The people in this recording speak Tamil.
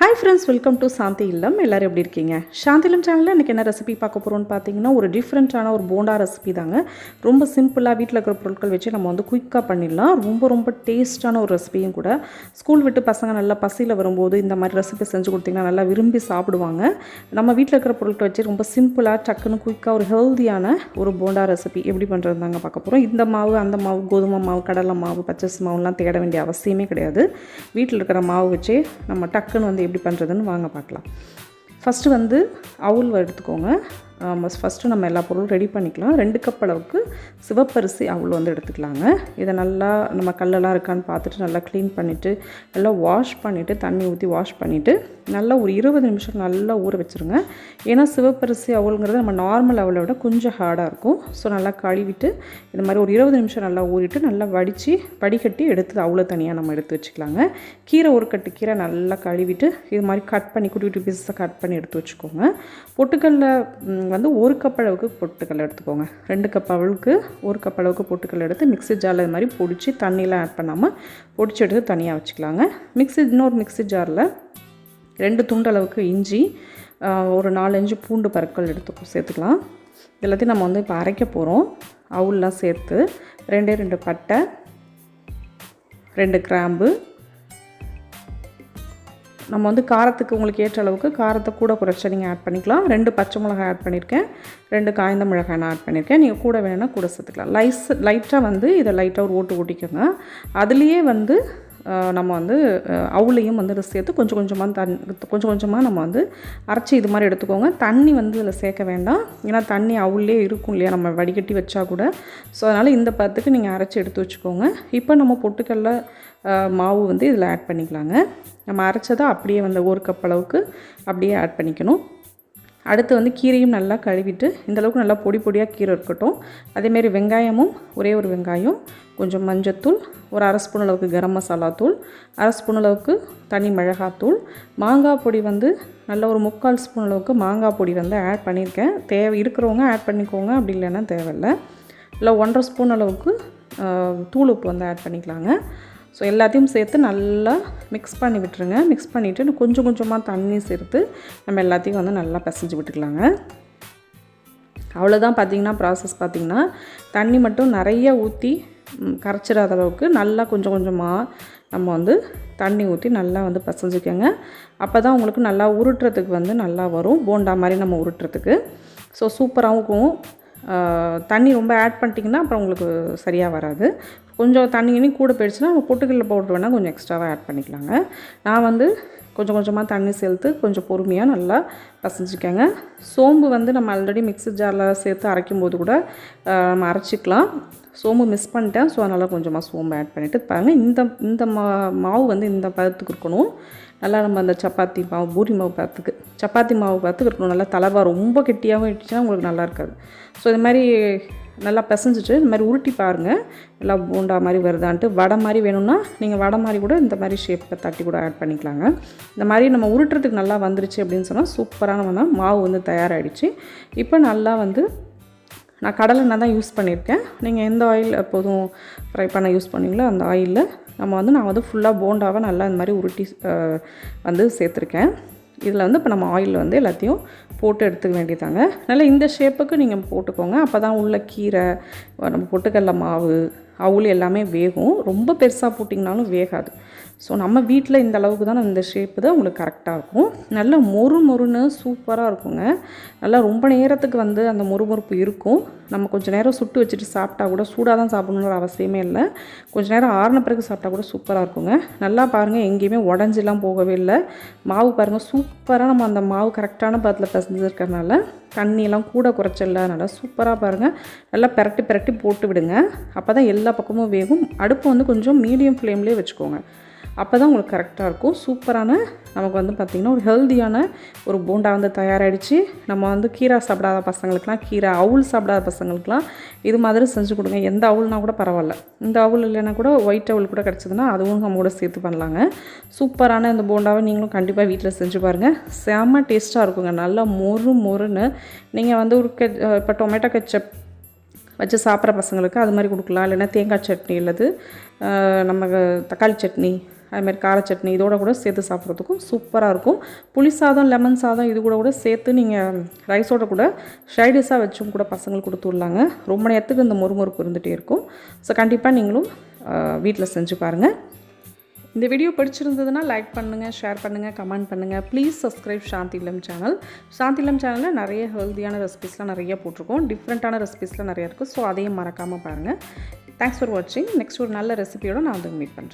Hi friends welcome to Shanthi Illam எல்லோரும் எப்படி இருக்கீங்க? சாந்தி இல்லம் சேனலில் இன்றைக்கி என்ன ரெசிபி பார்க்க போகிறோம்னு பார்த்தீங்கன்னா ஒரு டிஃப்ரெண்ட்டான ஒரு போண்டா ரெசிபி தாங்க. ரொம்ப சிம்பிளாக வீட்டில் இருக்கிற பொருட்கள் வச்சு நம்ம வந்து குயிக்காக பண்ணிடலாம். ரொம்ப ரொம்ப டேஸ்ட்டான ஒரு ரெசிபியும் கூட. ஸ்கூல் விட்டு பசங்க நல்லா பசியில் வரும்போது இந்த மாதிரி ரெசிபி செஞ்சு கொடுத்தீங்கன்னா நல்லா விரும்பி சாப்பிடுவாங்க. நம்ம வீட்டில் இருக்கிற பொருட்கள் வச்சு ரொம்ப சிம்பிளாக டக்குன்னு குயிக்காக ஒரு ஹெல்த்தியான ஒரு போண்டா ரெசிபி எப்படி பண்ணுறது தாங்க பார்க்க போகிறோம் இந்த மாவு அந்த மாவு கோதுமை மாவு கடலை மாவு பச்சரிசி மாவுலாம் தேட வேண்டிய அவசியமே கிடையாது. வீட்டில் இருக்கிற மாவு வச்சே நம்ம டக்குன்னு வந்து எப்படி பண்ணுறதுன்னு வாங்க பார்க்கலாம். ஃபஸ்ட்டு வந்து அவுல் எடுத்துக்கோங்க ஃபஸ்ட்டு நம்ம எல்லா பொருளும் ரெடி பண்ணிக்கலாம். ரெண்டு கப் அளவுக்கு சிவப்பரிசி அவ்வளோ வந்து எடுத்துக்கலாங்க. இதை நல்லா நம்ம கல்லெல்லாம் இருக்கான்னு பார்த்துட்டு நல்லா க்ளீன் பண்ணிவிட்டு நல்லா வாஷ் பண்ணிவிட்டு தண்ணி ஊற்றி வாஷ் பண்ணிவிட்டு நல்லா ஒரு இருபது நிமிஷம் நல்லா ஊற வச்சுருங்க. ஏன்னா சிவப்பரிசி அவளுங்கிறது நம்ம நார்மல் அவளை விட கொஞ்சம் ஹார்டாக இருக்கும். ஸோ நல்லா கழுவிட்டு இந்த மாதிரி ஒரு இருபது நிமிஷம் நல்லா ஊறிட்டு நல்லா வடித்து வடிகட்டி எடுத்து அவ்வளோ தனியாக நம்ம எடுத்து வச்சுக்கலாங்க. கீரை ஒரு கட்டு கீரை நல்லா கழுவிட்டு இது மாதிரி கட் பண்ணி குட்டி குட்டி பீஸஸை கட் பண்ணி எடுத்து வச்சுக்கோங்க. பொட்டுக்கல்ல வந்து ஒரு கப் அளவுக்கு பொட்டுக்கல்ல எடுத்துக்கோங்க. ரெண்டு கப் அளவுக்கு ஒரு கப் அளவுக்கு பொட்டுக்கல்ல எடுத்து மிக்ஸி ஜாரில் இது மாதிரி பொடிச்சு தண்ணியெலாம் ஆட் பண்ணாமல் பொடிச்சு எடுத்து தனியாக வச்சுக்கலாங்க. மிக்ஸி இன்னொரு மிக்ஸி ஜாரில் ரெண்டு துண்டு அளவுக்கு இஞ்சி ஒரு நாலஞ்சு பூண்டு பற்கள் எடுத்து சேர்த்துக்கலாம். எல்லாத்தையும் நம்ம வந்து இப்போ அரைக்க போகிறோம் அவுல்லாம் சேர்த்து ரெண்டே ரெண்டு பட்டை ரெண்டு கிராம்பு நம்ம வந்து காரத்துக்கு உங்களுக்கு ஏற்ற அளவுக்கு காரத்தை கூட குறைச்ச நீங்கள் ஆட் பண்ணிக்கலாம். ரெண்டு பச்சை மிளகாய் ஆட் பண்ணியிருக்கேன். ரெண்டு காய்ந்த மிளகாய் நான் ஆட் பண்ணியிருக்கேன். நீங்கள் கூட வேணும்னா கூட சேர்த்துக்கலாம். லைஸ் லைட்டாக வந்து இதை லைட்டாக ஒரு ஓட்டு ஓட்டிக்கோங்க. அதுலேயே வந்து நம்ம வந்து அவுளையும் வந்து இதை சேர்த்து கொஞ்சம் கொஞ்சமாக தண் கொஞ்சம் கொஞ்சமாக நம்ம வந்து அரைச்சி இது மாதிரி எடுத்துக்கோங்க. தண்ணி வந்து இதில் சேர்க்க வேண்டாம். ஏன்னா தண்ணி அவுளே இருக்கும் இல்லையா? நம்ம வடிகட்டி வச்சா கூட. ஸோ அதனால் இந்த பத்துக்கு நீங்கள் அரைச்சி எடுத்து வச்சுக்கோங்க. இப்போ நம்ம பொட்டுக்கடல மாவு வந்து இதில் ஆட் பண்ணிக்கலாங்க. நம்ம அரைச்சதை அப்படியே வந்து ஒரு கப் அளவுக்கு அப்படியே ஆட் பண்ணிக்கணும். அடுத்து வந்து கீரையும் நல்லா கழுவிட்டு இந்தளவுக்கு நல்லா பொடி பொடியாக கீரை இருக்கட்டும். அதேமாரி வெங்காயமும் ஒரே ஒரு வெங்காயம் கொஞ்சம் மஞ்சத்தூள் ஒரு அரை ஸ்பூன் அளவுக்கு கரம் மசாலா தூள் அரை ஸ்பூன் அளவுக்கு தனி மிளகாத்தூள் மாங்காய் பொடி வந்து நல்ல ஒரு முக்கால் ஸ்பூன் அளவுக்கு மாங்காய் பொடி வந்து ஆட் பண்ணியிருக்கேன். தேவை இருக்கிறவங்க ஆட் பண்ணிக்கோங்க அப்படி இல்லைன்னா தேவையில்லை. இல்லை ஒன்றரை ஸ்பூன் அளவுக்கு தூள் உப்பு வந்து ஆட் பண்ணிக்கலாங்க. ஸோ எல்லாத்தையும் சேர்த்து நல்லா மிக்ஸ் பண்ணி விட்டுருங்க. மிக்ஸ் பண்ணிவிட்டு கொஞ்சம் கொஞ்சமாக தண்ணி சேர்த்து நம்ம எல்லாத்தையும் வந்து நல்லா பிசைஞ்சு விட்டுக்கலாங்க. அவ்வளோதான் பார்த்திங்கன்னா ப்ராசஸ் பார்த்திங்கன்னா தண்ணி மட்டும் நிறைய ஊற்றி கரைச்சிடாத அளவுக்கு நல்லா கொஞ்சம் கொஞ்சமாக நம்ம வந்து தண்ணி ஊற்றி நல்லா வந்து பசைஞ்சுக்கோங்க. அப்போ தான் உங்களுக்கு நல்லா உருட்டுறதுக்கு வந்து நல்லா வரும். போண்டா மாதிரி நம்ம உருட்டுறதுக்கு. ஸோ சூப்பராகவும் தண்ணி ரொம்ப ஆட் பண்ணிட்டிங்கன்னா அப்புறம் உங்களுக்கு சரியாக வராது. கொஞ்சம் தண்ணி கூட போயிடுச்சுன்னா நம்ம பொட்டுக்கல்ல பவுடர் வேணால் கொஞ்சம் எக்ஸ்ட்ராவாக ஆட் பண்ணிக்கலாங்க. நான் வந்து கொஞ்சம் கொஞ்சமாக தண்ணி சேர்த்து கொஞ்சம் பொறுமையாக நல்லா பசைஞ்சிக்கோங்க. சோம்பு வந்து நம்ம ஆல்ரெடி மிக்ஸி ஜாரில் சேர்த்து அரைக்கும் போது கூட நம்ம அரைச்சிக்கலாம். சோம்பு மிஸ் பண்ணிட்டேன். ஸோ அதனால் கொஞ்சமாக சோம்பு ஆட் பண்ணிவிட்டு பாருங்கள் இந்த இந்த மா மாவு வந்து இந்த பதத்துக்கு இருக்கணும். நல்லா நம்ம அந்த சப்பாத்தி மாவு பூரி மாவு பதத்துக்கு. சப்பாத்தி மாவு பதத்துக்கு இருக்கணும். நல்லா தலவா ரொம்ப கெட்டியாகவும் இட்டுச்சுன்னா உங்களுக்கு நல்லா இருக்காது. ஸோ இது மாதிரி நல்லா பிசைஞ்சிட்டு இந்த மாதிரி உருட்டி பாருங்கள் நல்லா போண்டா மாதிரி வருதான்ட்டு. வடை மாதிரி வேணும்னா நீங்கள் வடை மாதிரி கூட இந்த மாதிரி ஷேப்பில் தட்டி கூட ஆட் பண்ணிக்கலாங்க. இந்த மாதிரி நம்ம உருட்டுறதுக்கு நல்லா வந்துருச்சு அப்படின்னு சொன்னால் சூப்பரான நம்ம மாவு வந்து தயாராகிடுச்சு இப்போ நல்லா வந்து நான் கடலை தான் யூஸ் பண்ணியிருக்கேன். நீங்கள் எந்த ஆயில் எப்போதும் ஃப்ரை பண்ண யூஸ் பண்ணீங்களோ அந்த ஆயிலில் நம்ம வந்து நான் வந்து ஃபுல்லாக போண்டாவை நல்லா இந்த மாதிரி உருட்டி வந்து சேர்த்துருக்கேன். இதில் வந்து இப்போ நம்ம ஆயிலில் வந்து எல்லாத்தையும் போட்டு எடுத்துக்க வேண்டியதாங்க. நல்லா இந்த ஷேப்புக்கு நீங்கள் போட்டுக்கோங்க. அப்போ தான் உள்ள கீரை நம்ம பொட்டுக்கடல மாவு அவுள் எல்லாமே வேகும். ரொம்ப பெருசாக போட்டிங்கனாலும் வேகாது. ஸோ நம்ம வீட்டில் இந்த அளவுக்கு தான் இந்த ஷேப்பு தான் உங்களுக்கு கரெக்டாக இருக்கும். நல்லா மொறு மொறுன்னு சூப்பராக இருக்குங்க. நல்லா ரொம்ப நேரத்துக்கு வந்து அந்த மொறுமொறுப்பு இருக்கும். நம்ம கொஞ்சம் நேரம் சுட்டு வச்சுட்டு சாப்பிட்டா கூட சூடாக தான் சாப்பிடணுன்ற அவசியமே இல்லை. கொஞ்சம் நேரம் ஆறின பிறகு சாப்பிட்டா கூட சூப்பராக இருக்குங்க. நல்லா பாருங்கள் எங்கேயுமே உடஞ்சிலாம் போகவே இல்லை. மாவு பாருங்கள் சூப்பராக நம்ம அந்த மாவு கரெக்டான பதத்தில் பிசைஞ்சிருக்கறனால தண்ணியெல்லாம் கூட குறைச்சல நல்லா சூப்பராக பாருங்கள் நல்லா பெரட்டி பெரட்டி போட்டு விடுங்க. அப்போ தான் எல்லா பக்கமும் வேகும். அடுப்பு வந்து கொஞ்சம் மீடியம் ஃப்ளேம்லேயே வச்சுக்கோங்க. அப்போ தான் உங்களுக்கு கரெக்டாக இருக்கும். சூப்பரான நமக்கு வந்து பார்த்திங்கன்னா ஒரு ஹெல்த்தியான ஒரு போண்டா வந்து தயாராகிடுச்சு நம்ம வந்து கீரை சாப்பிடாத பசங்களுக்குலாம் கீரை அவுள் சாப்பிடாத பசங்களுக்குலாம் இது மாதிரி செஞ்சு கொடுங்க. எந்த அவுள்னா கூட பரவாயில்ல. இந்த அவுள் இல்லைன்னா கூட ஒயிட் அவுள் கூட கிடச்சிதுன்னா அதுவும் நம்ம கூட சேர்த்து பண்ணலாங்க. சூப்பரான இந்த போண்டாவை நீங்களும் கண்டிப்பாக வீட்டில் செஞ்சு பாருங்கள் செம்ம டேஸ்ட்டாக இருக்குங்க. நல்லா மொறு மொறுன்னு நீங்கள் வந்து ஒரு கெ இப்போ டொமேட்டோ கெச்சப் வச்சு சாப்பிட்ற பசங்களுக்கு அது மாதிரி கொடுக்கலாம். இல்லைன்னா தேங்காய் சட்னி இல்லது நம்ம தக்காளி சட்னி அதுமாதிரி கார சட்னி இதோட கூட சேர்த்து சாப்பிட்றதுக்கும் சூப்பராக இருக்கும். புளி சாதம் லெமன் சாதம் இது கூட கூட சேர்த்து நீங்கள் ரைஸோட கூட ஷைடிஷாக வச்சும் கூட பசங்களுக்கு கொடுத்து விடலாங்க. ரொம்ப நேரத்துக்கு இந்த முறுமுறுப்பு இருந்துகிட்டே இருக்கும். ஸோ கண்டிப்பாக நீங்களும் வீட்டில் செஞ்சு பாருங்கள் இந்த வீடியோ பிடிச்சிருந்ததுன்னா லைக் பண்ணுங்கள் ஷேர் பண்ணுங்கள் கமெண்ட் பண்ணுங்கள் ப்ளீஸ் சப்ஸ்கிரைப் சாந்தி இல்லம் சேனல் சாந்தி இல்லம் சேனலில் நிறைய ஹெல்த்தியான ரெசிபிஸ்லாம் நிறைய போட்டிருக்கோம். டிஃப்ரெண்ட்டான ரெசிபிஸ்லாம் நிறையா இருக்குது ஸோ அதையும் மறக்காமல் பாருங்கள் தேங்க்ஸ் ஃபார் வாட்சிங் நெக்ஸ்ட் ஒரு நல்ல ரெசிபியோடு நான் வந்து மீட் பண்ணுறேன்